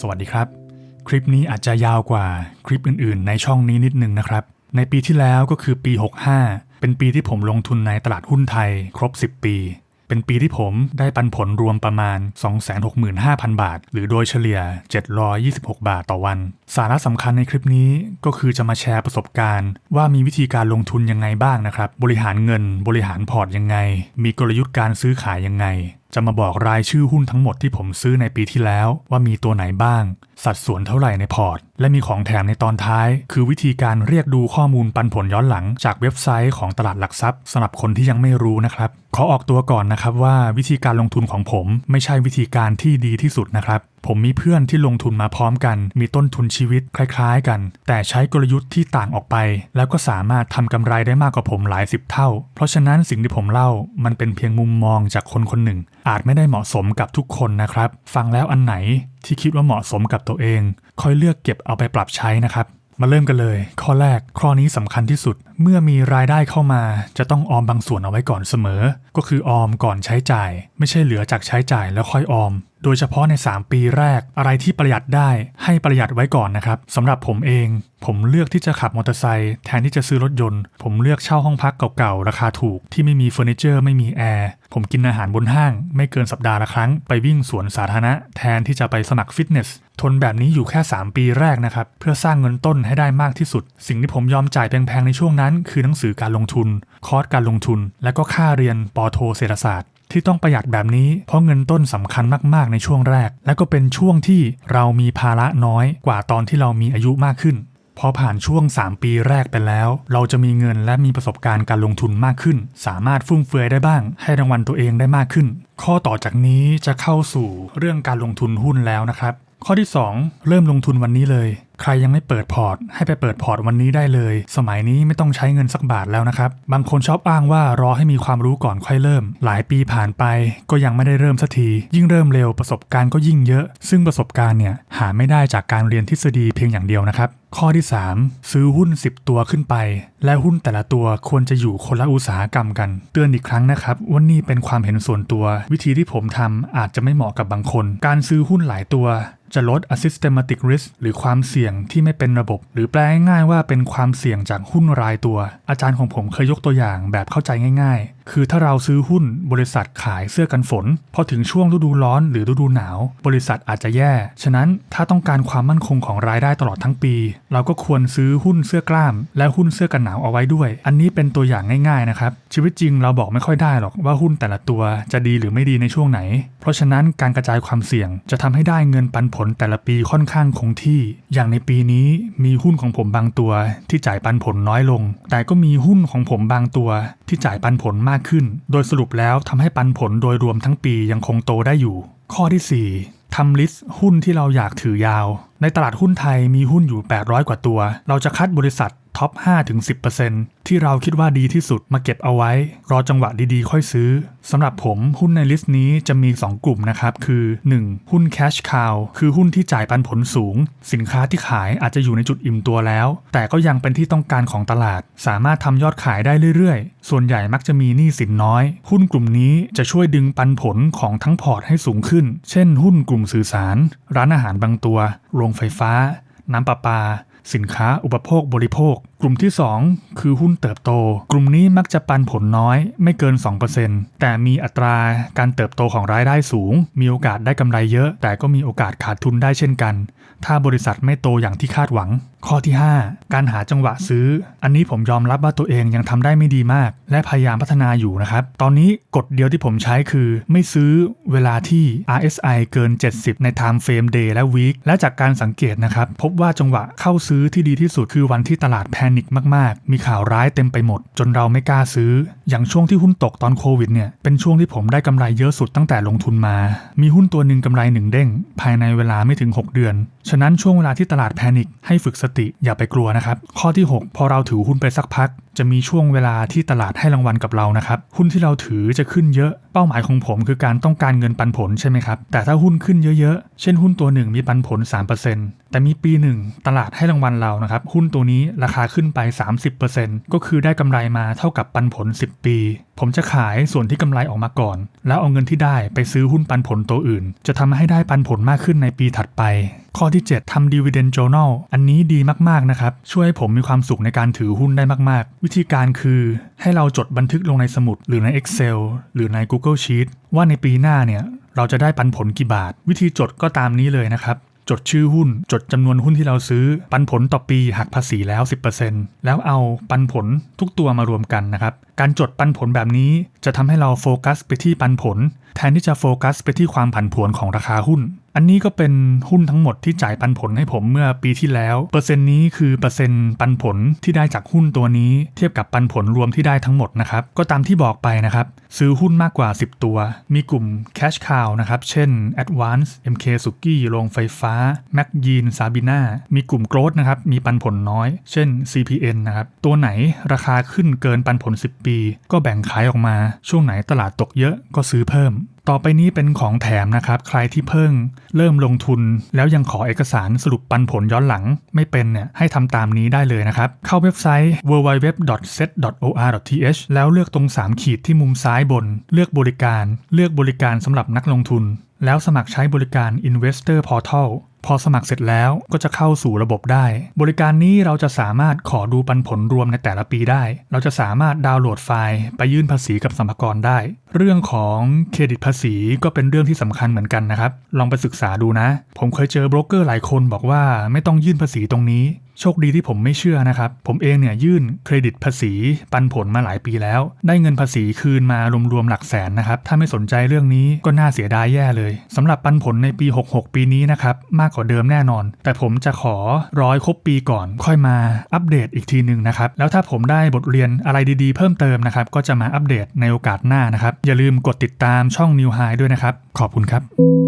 สวัสดีครับ คลิปนี้อาจจะยาวกว่าคลิปอื่นๆ ในช่องนี้นิดนึงนะครับ ในปีที่แล้วก็คือปี 65 เป็นปีที่ผมลงทุนในตลาดหุ้นไทยครบ 10 ปี เป็นปีที่ผมได้ปันผลรวมประมาณ 265,000 บาท หรือโดยเฉลี่ย 726 บาทต่อวัน สาระสำคัญในคลิปนี้ก็คือจะมาแชร์ประสบการณ์ ว่ามีวิธีการลงทุนยังไงบ้างนะครับ บริหารเงินบริหารพอร์ตยังไง มีกลยุทธ์การซื้อขายยังไง จะมาบอกรายชื่อหุ้นทั้งหมดที่ผมซื้อในปีที่แล้วว่ามีตัวไหนบ้าง สัดส่วนเท่าไหร่ในพอร์ต และมีของแถมในตอนท้าย คือวิธีการเรียกดูข้อมูลปันผลย้อนหลัง จากเว็บไซต์ของตลาดหลักทรัพย์สำหรับคนที่ยังไม่รู้นะครับขอออกตัวก่อนนะครับว่าวิธีการลงทุนของผมไม่ใช่วิธีการที่ดีที่สุดนะครับผมมีเพื่อนที่ลงทุนมาพร้อมกัน มีต้นทุนชีวิตคล้ายๆกัน แต่ใช้กลยุทธ์ที่ต่างออกไป แล้วก็สามารถทำกำไรได้มากกว่าผมหลายสิบเท่า เพราะฉะนั้นสิ่งที่ผมเล่ามันเป็นเพียงมุมมองจากคนคนหนึ่ง อาจไม่ได้เหมาะสมกับทุกคนนะครับ ฟังแล้วอันไหนที่คิดว่าเหมาะสมกับตัวเอง ค่อยเลือกเก็บเอาไปปรับใช้นะครับ มาเริ่มกันเลย ข้อแรกข้อนี้สำคัญที่สุดเมื่อมีรายได้เข้ามาจะต้องออมบางส่วนเอาไว้ก่อนเสมอ ก็คือออมก่อนใช้จ่าย ไม่ใช่เหลือจากใช้จ่ายแล้วค่อยออม โดยเฉพาะใน 3 ปีแรก อะไรที่ประหยัดได้ให้ประหยัดไว้ก่อนนะครับสำหรับผมเอง ผมเลือกที่จะขับมอเตอร์ไซค์แทนที่จะซื้อรถยนต์ ผมเลือกเช่าห้องพักเก่าๆ ราคาถูก ที่ไม่มีเฟอร์นิเจอร์ไม่มีแอร์ผมกินอาหารบนห้าง ไม่เกินสัปดาห์ละครั้งไปวิ่งสวนสาธารณะแทนที่จะไปสมัครฟิตเนสทนแบบนี้อยู่แค่ 3 ปีแรกนะครับเพื่อสร้างเงินต้นให้ได้มากที่สุด สิ่งที่ผมยอมจ่ายแพงๆในช่วงนั้นั้นคือหนังสือการลงทุน คอร์สการลงทุน และก็ค่าเรียนปโทเศรษฐศาสตร์ ที่ต้องประหยัดแบบนี้เพราะเงินต้นสำคัญมากๆในช่วงแรก และก็เป็นช่วงที่เรามีภาระน้อยกว่าตอนที่เรามีอายุมากขึ้นพอผ่านช่วง 3 ปีแรกไปแล้ว เราจะมีเงินและมีประสบการณ์การลงทุนมากขึ้น สามารถฟุ่มเฟือยได้บ้าง ให้รางวัลตัวเองได้มากขึ้น ข้อต่อจากนี้จะเข้าสู่เรื่องการลงทุนหุ้นแล้วนะครับ ข้อที่ 2 เริ่มลงทุนวันนี้เลย ใครยังไม่เปิดพอร์ต ให้ไปเปิดพอร์ตวันนี้ได้เลย สมัยนี้ไม่ต้องใช้เงินสักบาทแล้วนะครับ บางคนชอบอ้างว่ารอให้มีความรู้ก่อนค่อยเริ่ม หลายปีผ่านไป ก็ยังไม่ได้เริ่มสักที ยิ่งเริ่มเร็วประสบการณ์ก็ยิ่งเยอะ ซึ่งประสบการณ์เนี่ยหาไม่ได้จากการเรียนทฤษฎีเพียงอย่างเดียวนะครับข้อที่ 3 ซื้อหุ้น 10 ตัวขึ้นไป และหุ้นแต่ละตัวควรจะอยู่คนละอุตสาหกรรมกัน เตือนอีกครั้งนะครับว่านี่เป็นความเห็นส่วนตัว วิธีที่ผมทำอาจจะไม่เหมาะกับบางคน การซื้อหุ้นหลายตัว จะลด a systematic risk หรือความเสี่ยงที่ไม่เป็นระบบ หรือแปลง่ายๆว่าเป็นความเสี่ยงจากหุ้นรายตัว อาจารย์ของผมเคยยกตัวอย่างแบบเข้าใจง่าย ๆ คือถ้าเราซื้อหุ้นบริษัทขายเสื้อกันฝน พอถึงช่วงฤดูร้อนหรือฤดูหนาว บริษัทอาจจะแย่ ฉะนั้นถ้าต้องการความมั่นคงของรายได้ตลอดทั้งปี เราก็ควรซื้อหุ้นเสื้อกล้าม และหุ้นเสื้อกันหนาวเอาไว้ด้วย อันนี้เป็นตัวอย่างง่ายๆนะครับชีวิตจริงเราบอกไม่ค่อยได้หรอกว่าหุ้นแต่ละตัวจะดีหรือไม่ดีในช่วงไหน เพราะฉะนั้นการกระจายความเสี่ยงจะทำให้ได้เงินปันผลแต่ละปีค่อนข้างคงที่อย่างในปีนี้มีหุ้นของผมบางตัวที่จ่ายปันผลน้อยลง แต่ก็มีหุ้นของผมบางตัวที่จ่ายปันผลมากขึ้น โดยสรุปแล้วทำให้ปันผลโดยรวมทั้งปียังคงโตได้อยู่ ข้อที่ 4ทำลิสต์หุ้นที่เราอยากถือยาว ในตลาดหุ้นไทยมีหุ้นอยู่ 800 กว่าตัว เราจะคัดบริษัท ท็อป 5-10%ที่เราคิดว่าดีที่สุดมาเก็บเอาไว้ รอจังหวะดีๆ ค่อยซื้อสำหรับผมหุ้นในลิสต์นี้จะมี 2 กลุ่มนะครับ คือ 1. หุ้น cash cow คือหุ้นที่จ่ายปันผลสูง สินค้าที่ขายอาจจะอยู่ในจุดอิ่มตัวแล้ว แต่ก็ยังเป็นที่ต้องการของตลาด สามารถทำยอดขายได้เรื่อยๆ ส่วนใหญ่มักจะมีหนี้สินน้อย หุ้นกลุ่มนี้จะช่วยดึงปันผลของทั้งพอร์ตให้สูงขึ้น เช่น หุ้นกลุ่มสื่อสาร ร้านอาหารบางตัว โรงไฟฟ้า น้ำประปา สินค้าอุปโภคบริโภคกลุ่มที่ 2 คือหุ้นเติบโต กลุ่มนี้มักจะปันผลน้อยไม่เกิน 2%แต่มีอัตราการเติบโตของรายได้สูง มีโอกาสได้กำไรเยอะ แต่ก็มีโอกาสขาดทุนได้เช่นกัน ถ้าบริษัทไม่โตอย่างที่คาดหวัง ข้อที่ 5 การหาจังหวะซื้อ อันนี้ผมยอมรับว่าตัวเองยังทำได้ไม่ดีมาก และพยายามพัฒนาอยู่นะครับ ตอนนี้กฎเดียวที่ผมใช้คือ ไม่ซื้อเวลาที่ RSI เกิน 70 ใน Time Frame Day และ Week และจากการสังเกตนะครับพบว่าจังหวะเข้าซื้อที่ดีที่สุดคือวันที่ตลาดแพนิคมากๆ มีข่าวร้ายเต็มไปหมด จนเราไม่กล้าซื้อ อย่างช่วงที่หุ้นตกตอนโควิดเนี่ย เป็นช่วงที่ผมได้กำไรเยอะสุดตั้งแต่ลงทุนมา มีหุ้นตัวหนึ่งกำไรหนึ่งเด้ง ภายในเวลาไม่ถึง 6 เดือน ฉะนั้นช่วงเวลาที่ตลาดแพนิคให้ฝึกสติอย่าไปกลัวนะครับ ข้อที่ 6 พอเราถือหุ้นไปสักพัก จะมีช่วงเวลาที่ตลาดให้รางวัลกับเรานะครับ หุ้นที่เราถือจะขึ้นเยอะ เป้าหมายของผมคือการต้องการเงินปันผลใช่ไหมครับ แต่ถ้าหุ้นขึ้นเยอะๆ เช่นหุ้นตัวหนึ่งมีปันผล 3%แต่มีปีหนึ่งตลาดให้รางวัลเรานะครับ หุ้นตัวนี้ราคาขึ้นไป 30%ก็คือได้กำไรมาเท่ากับปันผล 10 ปี ผมจะขายส่วนที่กำไรออกมาก่อน แล้วเอาเงินที่ได้ไปซื้อหุ้นปันผลตัวอื่น จะทำให้ได้ปันผลมากขึ้นในปีถัดไป ข้อที่ 7ทำ dividend journal อันนี้ดีมาก ๆ นะครับ ช่วยให้ผมมีความสุขในการถือหุ้นได้มาก ๆ วิธีการคือให้เราจดบันทึกลงในสมุด หรือใน Excel หรือใน Google Sheet ว่าในปีหน้าเนี่ยเราจะได้ปันผลกี่บาท วิธีจดก็ตามนี้เลยนะครับ จดชื่อหุ้น จดจำนวนหุ้นที่เราซื้อ ปันผลต่อปีหักภาษีแล้ว 10%แล้วเอาปันผลทุกตัวมารวมกันนะครับ การจดปันผลแบบนี้จะทำให้เราโฟกัสไปที่ปันผล แทนที่จะโฟกัสไปที่ความผันผวนของราคาหุ้น อันนี้ก็เป็นหุ้นทั้งหมดที่จ่ายปันผลให้ผมเมื่อปีที่แล้ว เปอร์เซ็นต์นี้คือเปอร์เซ็นต์ปันผลที่ได้จากหุ้นตัวนี้ เทียบกับปันผลรวมที่ได้ทั้งหมดนะครับ ก็ตามที่บอกไปนะครับ ซื้อหุ้นมากกว่า 10 ตัว มีกลุ่ม Cash Cow นะครับ เช่น Advance MK s u k i โรงไฟฟ้า m a c y e n Sabina มีกลุ่ม Growth นะครับ มีปันผลน้อย เช่น CPN นะครับ ตัวไหนราคาขึ้นเกินปันผล 10 ปี ก็แบ่งขายออกมา ช่วงไหนตลาดตกเยอะก็ซื้อเพิ่ม ต่อไปนี้เป็นของแถมนะครับ ใครที่เพิ่งเริ่มลงทุน แล้วยังขอเอกสารสรุปปันผลย้อนหลังไม่เป็นเนี่ยให้ทำตามนี้ได้เลยนะครับ เข้าเว็บไซต์ www.set.or.th แล้วเลือกตรง 3 ขีดที่มุมซ้ายบน เลือกบริการ เลือกบริการสำหรับนักลงทุน แล้วสมัครใช้บริการ Investor Portal พอสมัครเสร็จแล้วก็จะเข้าสู่ระบบได้ บริการนี้เราจะสามารถขอดูปันผลรวมในแต่ละปีได้ เราจะสามารถดาวน์โหลดไฟล์ ไปยื่นภาษีกับสรรพากรได้ เรื่องของเครดิตภาษีก็เป็นเรื่องที่สำคัญเหมือนกันนะครับ ลองไปศึกษาดูนะ ผมเคยเจอโบรกเกอร์หลายคนบอกว่าไม่ต้องยื่นภาษีตรงนี้ โชคดีที่ผมไม่เชื่อนะครับ ผมเองเนี่ยยื่นเครดิตภาษีปันผลมาหลายปีแล้ว ได้เงินภาษีคืนมารวมๆหลักแสนนะครับ ถ้าไม่สนใจเรื่องนี้ก็น่าเสียดายแย่เลยสำหรับปันผลในปี 66 ปีนี้นะครับ มากกว่าเดิมแน่นอน แต่ผมจะขอร้อยครบปีก่อน ค่อยมาอัปเดตอีกทีหนึ่งนะครับ แล้วถ้าผมได้บทเรียนอะไรดีๆ เพิ่มเติมนะครับ ก็จะมาอัปเดตในโอกาสหน้านะครับ อย่าลืมกดติดตามช่อง New High ด้วยนะครับ ขอบคุณครับ